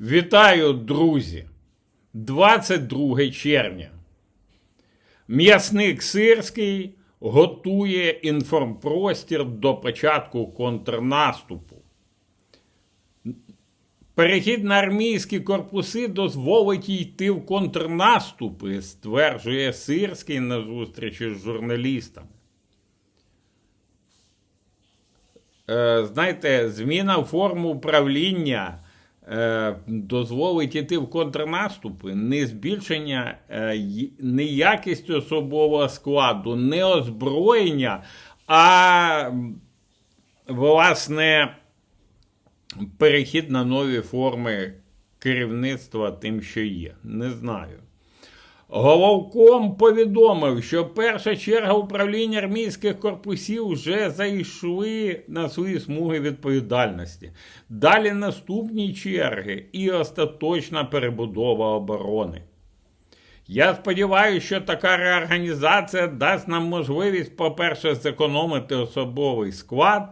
Вітаю, друзі! 22 червня. М'ясник Сирський готує інформпростір до початку контрнаступу. Перехід на армійські корпуси дозволить йти в контрнаступи, стверджує Сирський на зустрічі з журналістами. Е, знаєте, зміна форми управління дозволить іти в контрнаступи, не збільшення, неякість не якість особового складу, не озброєння, а власне перехід на нові форми керівництва тим, що є. Не знаю. Головком повідомив, що перша черга управління армійських корпусів вже зайшли на свої смуги відповідальності. Далі наступні черги і остаточна перебудова оборони. Я сподіваюся, що така реорганізація дасть нам можливість, по-перше, зекономити особовий склад,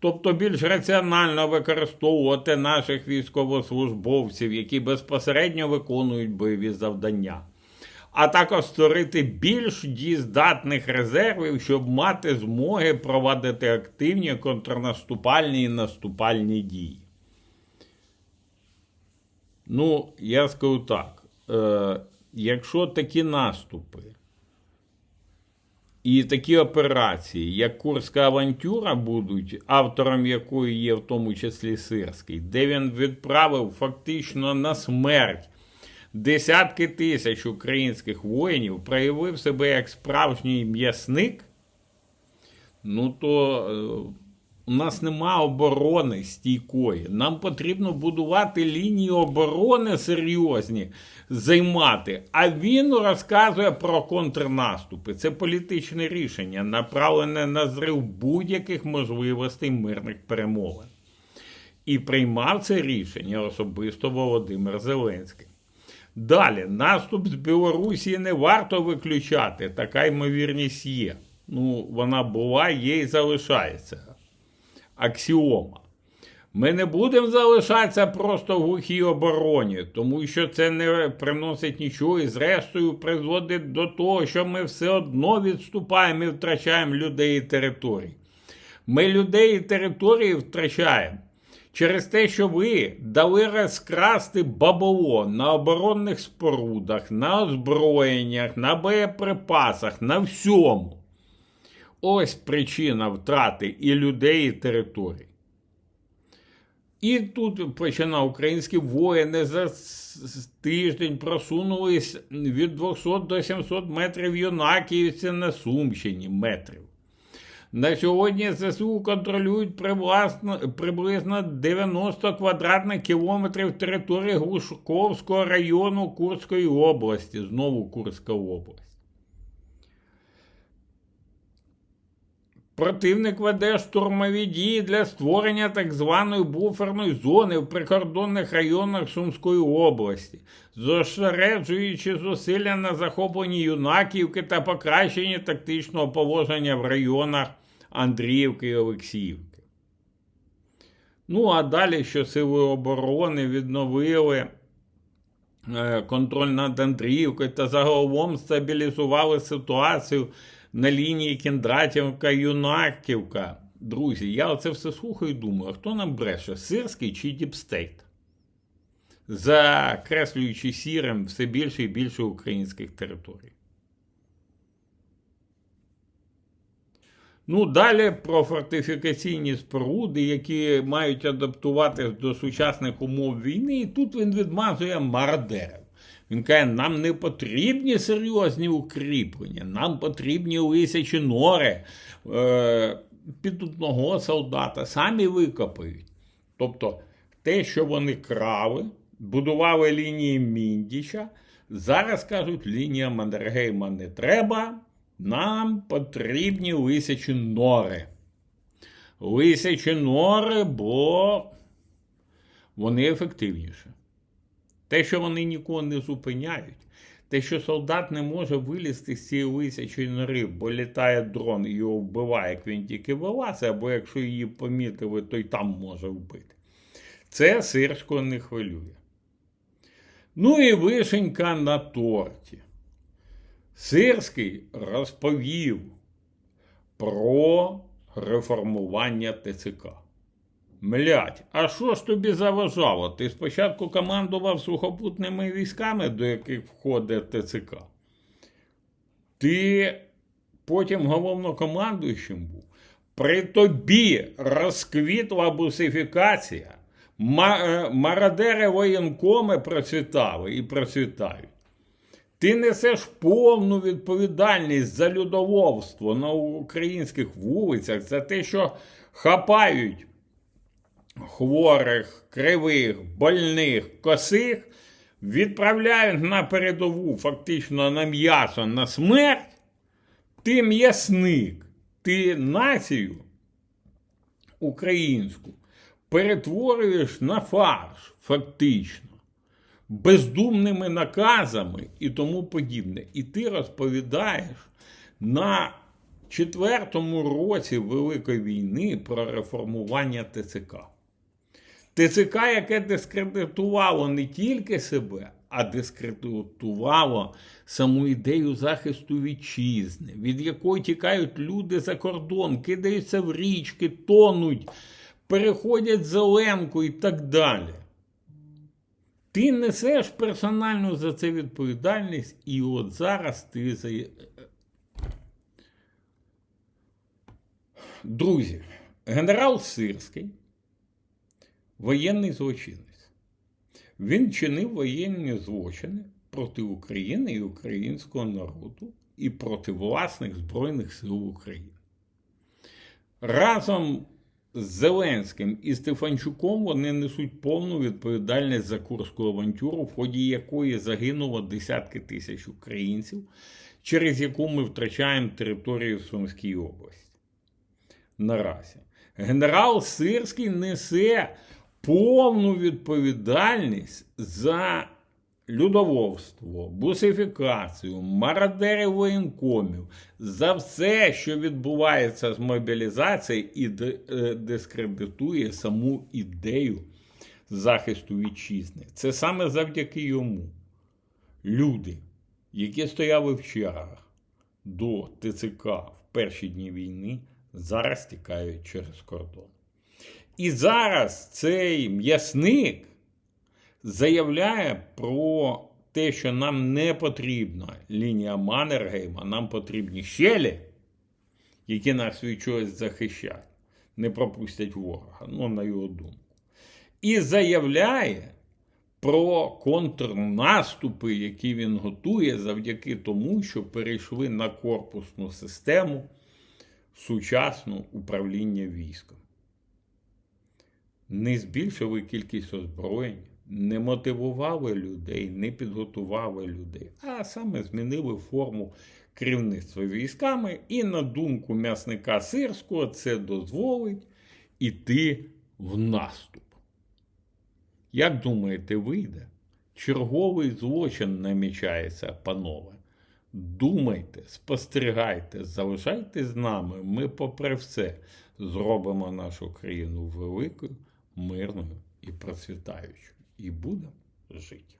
тобто більш раціонально використовувати наших військовослужбовців, які безпосередньо виконують бойові завдання а також створити більш дієздатних резервів, щоб мати змоги проводити активні контрнаступальні і наступальні дії. Ну, я скажу так: е, якщо такі наступи і такі операції, як Курська авантюра, будуть, автором якої є в тому числі Сирський, де він відправив фактично на смерть десятки тисяч українських воїнів, проявив себе як справжній м'ясник, ну то е, у нас нема оборони стійкої. Нам потрібно будувати лінії оборони серйозні, займати. А він розказує про контрнаступи. Це політичне рішення, направлене на зрив будь-яких можливостей мирних перемовин. І приймав це рішення особисто Володимир Зеленський. Далі, наступ з Білорусі не варто виключати, така ймовірність є. Ну, вона була, є і залишається. Аксіома. Ми не будемо залишатися просто в глухій обороні, тому що це не приносить нічого і, зрештою, призводить до того, що ми все одно відступаємо і втрачаємо людей і території. Ми людей і території втрачаємо через те, що ви дали розкрасти бабло на оборонних спорудах, на озброєннях, на боєприпасах, на всьому. Ось причина втрати і людей, і територій. І тут починав українські воїни за тиждень просунулись від 200 до 700 метрів юнаківці на Сумщині метрів. На сьогодні ЗСУ контролюють приблизно, приблизно 90 квадратних кілометрів території Глушковського району Курської області. Знову Курська область. Противник веде штурмові дії для створення так званої буферної зони в прикордонних районах Сумської області, зосереджуючи зусилля на захопленні юнаківки та покращенні тактичного положення в районах Андріївки і Олексіївки. Ну, а далі, що Сили оборони відновили е, контроль над Андріївкою та загалом стабілізували ситуацію на лінії Кіндратівка-Юнаківка. Друзі, я оце все слухаю і думаю, хто нам бреше, Сирський чи Діпстейт? Закреслюючи сірим все більше і більше українських територій. Ну, далі про фортифікаційні споруди, які мають адаптуватися до сучасних умов війни, і тут він відмазує мародерів. Він каже, нам не потрібні серйозні укріплення, нам потрібні лисячі нори е, під одного солдата, самі викопають. Тобто те, що вони крали, будували лінії Міндіча, зараз кажуть, лінія Маннергейма не треба, нам потрібні лисячі нори. Лисячі нори, бо вони ефективніші. Те, що вони нікого не зупиняють, те, що солдат не може вилізти з цієї лисячої нори, бо літає дрон і його вбиває, як він тільки вилазить, або якщо її помітили, то й там може вбити. Це Сирського не хвилює. Ну і вишенька на торті. Сирський розповів про реформування ТЦК. Млять, а що ж тобі заважало? Ти спочатку командував сухопутними військами, до яких входить ТЦК. Ти потім головнокомандуючим був. При тобі розквітла бусифікація, е, мародери воєнкоми процвітали і процвітають. Ти несеш повну відповідальність за людоловство на українських вулицях, за те, що хапають хворих, кривих, больних, косих, відправляють на передову, фактично на м'ясо, на смерть. Ти м'ясник, ти націю українську перетворюєш на фарш, фактично, бездумними наказами і тому подібне. І ти розповідаєш на четвертому році Великої війни про реформування ТЦК. ТЦК, яке дискредитувало не тільки себе, а дискредитувало саму ідею захисту вітчизни, від якої тікають люди за кордон, кидаються в річки, тонуть, переходять зеленку і так далі. Ти несеш персональну за це відповідальність, і от зараз ти за. Друзі, генерал Сирський воєнний злочинець. Він чинив воєнні злочини проти України і українського народу і проти власних Збройних сил України. Разом Зеленським і Стефанчуком вони несуть повну відповідальність за Курську авантюру, в ході якої загинуло десятки тисяч українців, через яку ми втрачаємо територію в Сумській області. Наразі генерал Сирський несе повну відповідальність за людовольство, бусифікацію, мародерів воєнкомів, за все, що відбувається з мобілізацією і е, дискредитує саму ідею захисту вітчизни. Це саме завдяки йому. Люди, які стояли в чергах до ТЦК в перші дні війни, зараз тікають через кордон. І зараз цей м'ясник заявляє про те, що нам не потрібна лінія Маннергейма, нам потрібні щелі, які нас від чогось захищають, не пропустять ворога, ну, на його думку. І заявляє про контрнаступи, які він готує завдяки тому, що перейшли на корпусну систему сучасну управління військом не збільшили кількість озброєнь, не мотивували людей, не підготували людей, а саме змінили форму керівництва військами. І на думку м'ясника Сирського, це дозволить іти в наступ. Як думаєте, вийде? Черговий злочин намічається, панове. Думайте, спостерігайте, залишайтесь з нами. Ми, попри все, зробимо нашу країну великою, мирною і процвітаючою. І будемо жити.